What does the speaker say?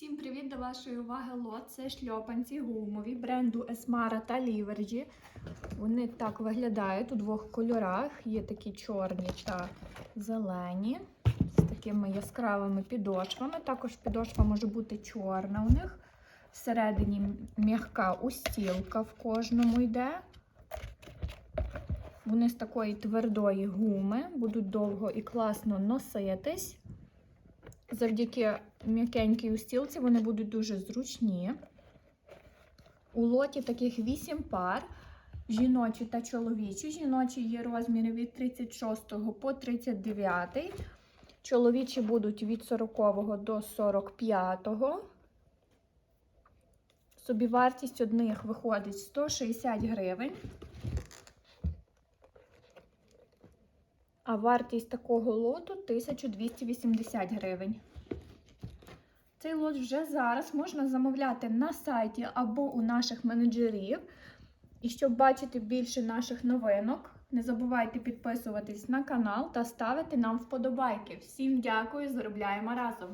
Всім привіт до вашої уваги лот. Це шльопанці гумові бренду Esmara та Livergy. Вони так виглядають у двох кольорах. Є такі чорні та зелені з такими яскравими підошвами. Також підошва може бути чорна у них. Всередині м'яка устілка в кожному йде. Вони з такої твердої гуми, будуть довго і класно носитись. Завдяки м'якенькій устілці вони будуть дуже зручні. У лоті таких 8 пар, жіночі та чоловічі. Жіночі є розміри від 36 по 39. Чоловічі будуть від 40 до 45. Собівартість одних виходить 160 гривень. А вартість такого лоту 1280 гривень. Цей лот вже зараз можна замовляти на сайті або у наших менеджерів. І щоб бачити більше наших новинок, не забувайте підписуватись на канал та ставити нам вподобайки. Всім дякую, заробляємо разом!